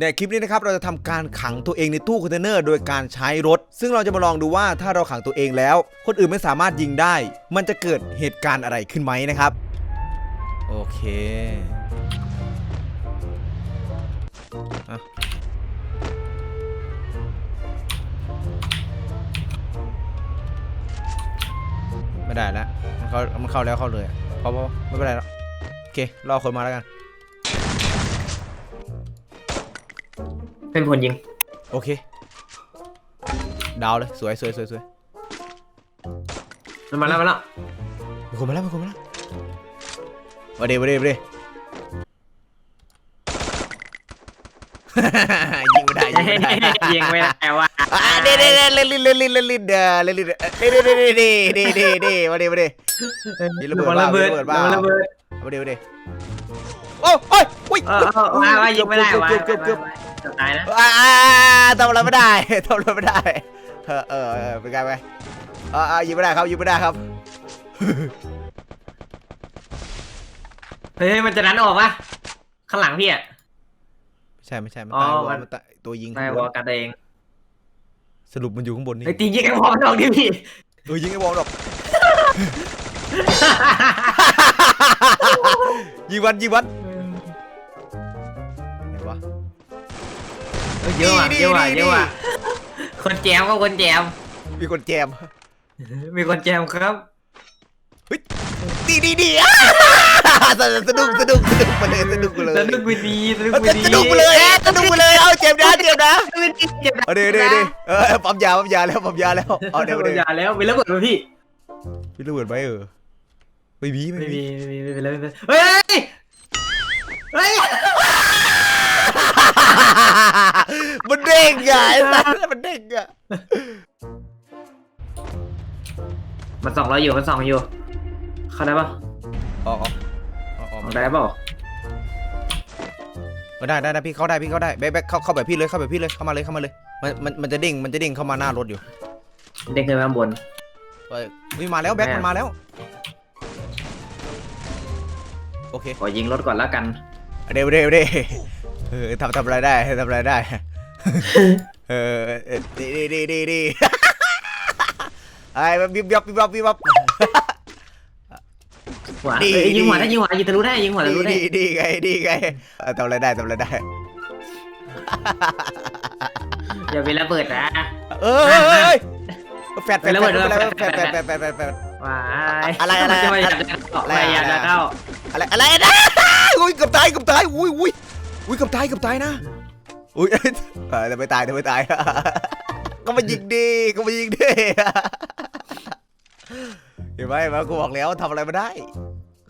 ในคลิปนี้นะครับเราจะทำการขังตัวเองในตู้คอนเทนเนอร์โดยการใช้รถ ซึ่งเราจะมาลองดูว่าถ้าเราขังตัวเองแล้ว คนอื่นไม่สามารถยิงได้ มันจะเกิดเหตุการณ์อะไรขึ้นไหมนะครับ โอเคอะไม่ได้แล้วมันเข้ามันเข้าแล้วเข้าเลยอะพอพอไม่เป็นไรแล้วโอเครอคนมาแล้วกัน เป็นคนยิง โอเค ดาวเลยสวยสวยสวยสวยมาแล้วมาแล้วมคนมาแล้วมคนมาแล้วมาเดมาเดมาเด ยิงไม่ได้ยิงไม่ได้ยิงไม่ได้แต่ว่าเอะเดเดเดเล่เลินเล่เลินเล่เลินเดอเล่เลินเดอเดเดเดเดเดเดเดมาเดมาเด มีระเบิดบ้างมีระเบิดบ้าง มาเดมาเดโอ้ยโอ้ย ยเออเออว่าว่ายิงไม่ได้ว่ะเกือบเกือบเกือบจะตายนะอ่าทำอะไรไม่ได้ทำอะไรไม่ได้เออเออเออเป็นไงไปอ่ายิงไม่ได้ครับยิงไม่ได้ครับเฮ้ยมันจะดันออกปะข้างหลังพี่อะไม่ใช่ไม่ใช่มันอ๋อตายวอมัลนมันตายตัวยิงไม่ข้างบบอกนกันเอง สรุปมันอยู่ข้างบนนี่ไอ้ตียิงไอ้พอมันออกดิพี่เออยิงไอ้บอลหรอกยิงวันยิงวันไหน เยอะว่ะนี่เยอะว่ะนี่เยอะว่ะคนแจมก็คนแจม มีคนแจม มีคนแจมครับ ดีดีดีอะสนุกสนุกสนุกสนุกไปเลยสนุกไปเลยสนุกไปดีสนุกเอาไปดีสนุกไปเลยสนุกไปเลยเอาเจ็บนะเจ็บนะสนุกไปดีเจ็บนะเอาเดี๋ยวเดี๋ยวเดี๋ยวเออปั๊มยาปั๊มยาแล้วปั๊มยาแล้วเอาเดี๋ยวเดี๋ยวอย่าแล้วเป็นระเบิดมาพี่พี่ระเบิดไหมเออไม่มีไม่ไม่มีมีไม่มีไม่เป็นไรไม่เป็นไรเฮ้ยเฮ้ย มันเด้งไงไอ้สัสมันเด้งอะมันส่องเราอยู่มันส่องอยู่เข้าได้ปะออกออกออกออกออกได้เปล่ามาได้ได้ได้พี่เข้าได้พี่เข้าได้แบ๊กแบ๊กเข้าเข้าแบบพี่เลยเข้าแบบพี่เลยเข้ามาเลยเข้ามาเลยมันมันมันจะเด้งมันจะเด้งเข้ามาหน้ารถอยู่เด้งขึ้นไปข้างบนเอ้ยวิ่งมาแล้วแบ๊กมันมาแล้วโอเคขอยิงรถก่อนแล้วกันเดี๋ยวเดี๋ยวเดี๋ยว เออทำทำอะไรได้ทำอะไรได้ เออเออดีดีดีดีดีไอ้มันบิบยับบิบยับบิบยับหัวดีเอ้ยยิงหัวดีได้ยิงหัวยิงทะลุได้ยิงหัวทะลุได้ดีดีไงดีไงเออทำอะไรได้ทำอะไรได้อย่าเป็นระเบิดนะเอ้ยเอ้ยเอ้ยแฟดแฟดระแฟเบิดดระเบิดแฟดแฟดแฟดแฟดแฟดแฟดว้ายอะไรอะไรมันจะพยายามจะเข้าอะไรพยายามจะเข้าอะไรอะไรนะอุ้ยเกือบตายเกือบตายอุ้ยอุ้ยอุ้ยเกือบตายเกือบตายนะ อุ้ยเอ้ยเออแต่ไม่ตายแต่ไม่ตาย ก็มายิงดีก็มายิงดีเห็นไหมเห็นไหมกูบอกแล้วทำอะไรไม่ได้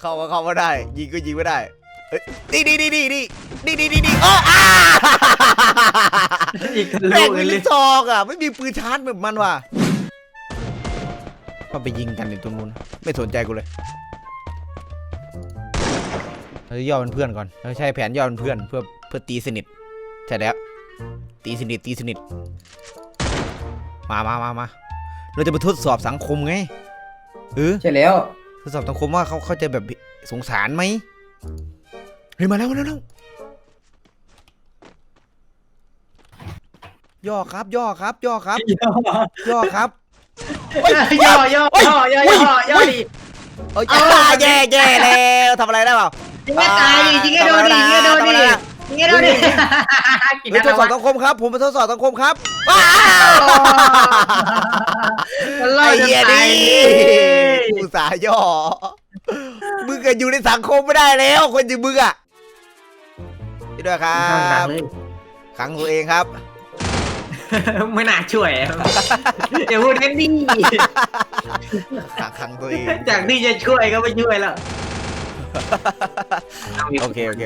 เข้าก็เข้าไม่ได้ ยิงก็ยิงไม่ได้เอ้ยดีดีดีดีดีดีดีดีดีโอ้อาอีกทะลุแม่งเลมียลิ้นซองอะ ไม่มีปืนชาร์จแบบมันว่ะก็ไปยิงกันในตรงนู้น ไม่สนใจกูเลย เราจะย่อเป็นเพื่อนก่อนเราใช้แผนย่อเป็นเพื่อนเพื่อเพื่อตีสนิทใช่แล้วตีสนิทตีสนิทมามามามาเราจะไปทดสอบสังคมไงเออใช่แล้วทดสอบสังคมว่าเขาเขาจะแบบสงสารไหมเฮ้ยมาแล้วมาแล้วมาแล้วย่อครับ ย่อครับ ย่อครับ ย่อครับย่อย่อย่อย่อย่อย่อดิเอ้ยเอาแย่แย่แล้วทำอะไรได้เปล่า ยิงให้ตายดิยิงให้โดนดิยิงให้โดนดิยิงให้โดนดิกินเฮ้ยทอะดไรสอบวะสังคมครับ ผมมาทดสอบสังคมครับว้าวไอ้ไอ้เหี้เหี้ยยดิดิกูสาห์ย่อมึงก็อยู่ในสังคมไม่ได้แล้ว คนอย่างมึงอะนี่ด้วยครับขังตัวเองครับ ไม่น่าช่วยเดี๋ยวพูดกันดิขังขังตัวเองจากที่จะช่วยก็ไม่ช่วยแล้ว โอเคโอเค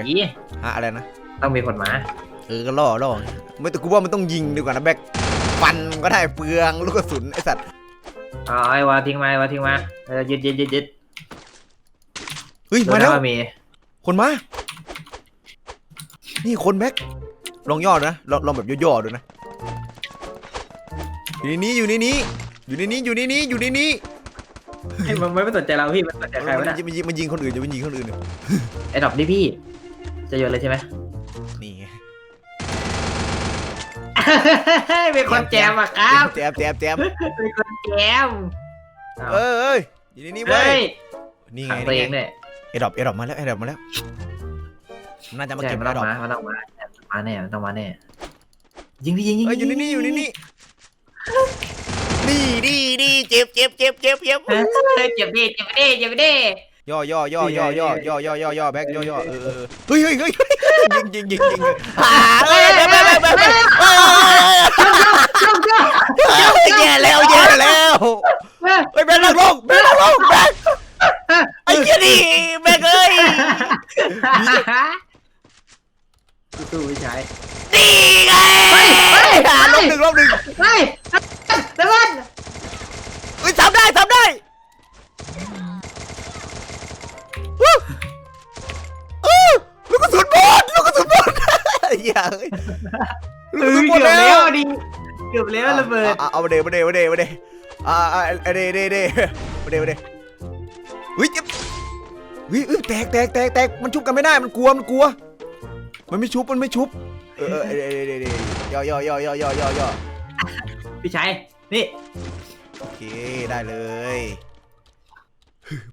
ฮะอะไรนะ ต้องมีคนมาเออก็ล่อล่อไม่แต่กูว่ามันต้องยิงดีกว่านะแบ็คฟันก็ได้เปลืองลูกกระสุนไอสัตว์อ๋อไอ้วาทิ้งมาไอ้วาทิ้งมาเออยึดยึดยึดยึดเฮ้ยดูมานะแล้วว่ามีคนมา นี่คนแบ็คลองย่อดูนะลองลองแบบย่อๆดูนะ อยู่ในนี้อยู่ในนี้ อยู่ในนี้อยู่ในนี้อยู่ในนี้ ไอ้มันไม่สนใจเราพี่มันสนใจใครมัวะนเนี่ยยิงมันยิงมันยิงคนอื่นอยู่มันยิงคนอื่นอยู่ไอ้ดอกนี่พี่ จะโยนเลยใช่ไหม นี่ไงเป็นคนแจมอะครับแจมแจมแจมเป็นคนแจมเอ้ยเอ้ยอยู่ในนี่เว้เฮ้ยยนี่ไงขังตัวเองนี่ไงเนี่ยเอดอบเอดอบมาแล้วเอดอบมาแล้วน่าจะมาใช่เก็บมันเอต้องดอบมามันต้องมามาแน่มันต้องมาแน่ยิงพี่ยิงยิงเอ้ยอยู่ในนี่อยู่ในนี่ นี่นี่นี่เจ็บเจ็บเจ็บเจ็บเจ็บเฮ้ยเจ็บดิเจ็บดิเจ็บดิย่อย่อย่อย่อย่อย่อย่อย่อย่อแบ็คย่อย่อเออเออเฮ้ยเฮ้ยเฮ้ยยิงยิงยิงยิงอ่าเฮ้ยแบ็คแบ็คแบ็คแบ็คแบ็คแย่แล้วแย่แล้วเฮ้ยแบ็คนั่งลงแบ็คนั่งลงแบ็คไอ้เหี้ยนี่แบ็คเอ้ยสู้ๆพี่ชายนี่ไงเฮ้ยเฮ้ยอ่าลบหนึ่งลบหนึ่ง เฮ้ยเดี๋ยวก่อนเฮ้ยทำได้ทำได้วู้อู้ลูกกระสุนหมดลูกกระสุนหมดอย่าเอ้ยลูกกระสุนหมดเกือบแล้แล้ววดิเกือบแล้วระเบิดเอาเอามาเดมาเดมาเดมาเดอ่าอ่าเดเดเดมาเดมาเดเฮ้ยเจ็บเฮ้ยเอ้ยแตกแตกแตกแตกมันชุบกันไม่ได้มันกลัวมันกลัว มันไม่ชุบมันไม่ชุบเออเออเดเดเดย่อย่อย่อย่อย่อย่อย่อพี่ชาย นี่โอเคได้เลย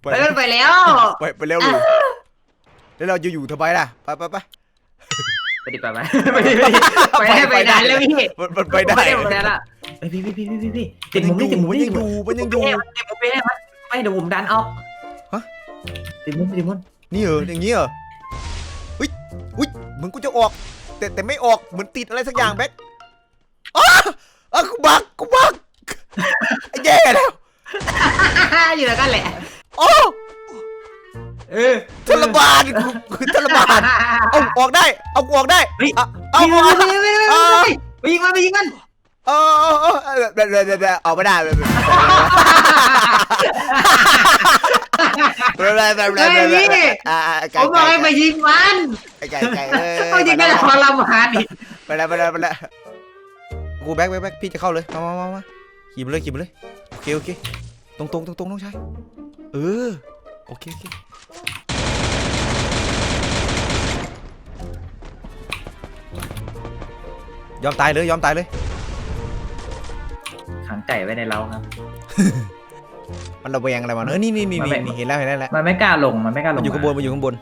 ไปไปกันไปแล้ว ไปไปเร็วลูกแล้วเราจะอยู่ทำไมล่ะไปไปไปไปดิไปไปไปดิไปให้ไปดันแล้วพี่มันมันไปได้ไปได้ละไปพี่พี่พี่พี่พี่พี่ติดมุมนี่ติดมุมมันนี่ยังอยู่มันยังอยู่ติดมุมไปให้มันไม่เดี๋ยวผมดันออกฮะติดมุมติดมุมนี่เหรออย่างนี้เหรออุ้ยอุ้ยเหมือนกูจะออก แต่แต่ไม่ออกเหมือนติดอะไรสักอย่างแบ็คอ้าอะกูบักกูบัก แย่แล้วอยู่แล้วกันแหละ โอ้เออทรมานกูทรมานเอาออกได้ เอาออกได้เอาเอาออกไปยิงมันไปยิงมันโออเออเออออกไม่ได้เลยไนี่ผมบอกให้ไปยิงมันไอ้ไก่ไก่ไปไยเอายิงไม่ได้พอลำหาดิไปแล้วไปแล้วไปแล้วกูแบ็คแบ็คพี่จะเข้าเลย มามามา ขี่มาเลยขี่มาเลยโอเคโอเคตรงตรงตรงตรงน้องชายเออโอเคโอเคยอมตายเลยยอมตายเลย ขังไก่ไว้ในเล้าครับ มันระแวงอะไรมาเออนี่นี่นี่มันไม่ นี่เห็นแล้วเห็นแล้วเห็นแล้วมันไม่กล้าลงมันไม่กล้าลมันงอยู่ข้างบนมันอยู่ข้างบน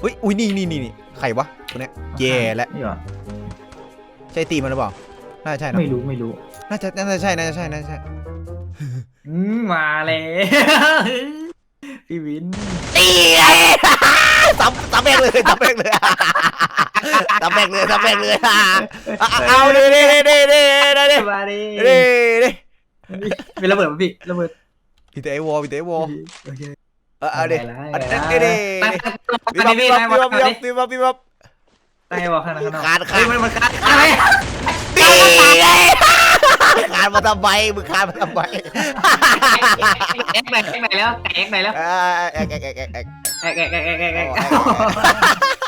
เฮ้ยอุ้ยนี่นี่นี่นี่ใครวะตัวเนี้ยแย่แล้วนี่หรอใช่ตีมันหรือเปล่าน่าจะใช่นะไม่รู้ไม่รู้ น่าจะน่าจะใช่น่าจะใช่น่าจะใช่อืมมาเลยพี่วินตีไงตับตับแบกเลยตับแบกเลยตับแบกเลยตับแบกเลยเอาเอาเด้เด้เด้เด้เด้เด้มาดิเด้เด้เป็นระเบิดป่ะพี่ระเบิดพี่เต๋วอพี่เต๋วอโอเคเออเอาเด้ได้เอาได้เด้เด้ตั้งวิตั้บงวิพี่บตั้งวิบตั้งวิบพี่วิบวิบวิบตั้งให้บอกข้างหน้าข้างนอกขาดขาดเฮ้ยมันมันขาดอะไรตี ขาดมาทำไมมึงขาดมาทำไมแอกไหนแอกไหนแล้วแอกไหนแล้วเออเอ็กเอ็กเอ็กเอ็กเอ็กแอกแอกแอกแอกแอกเอาเอาเอา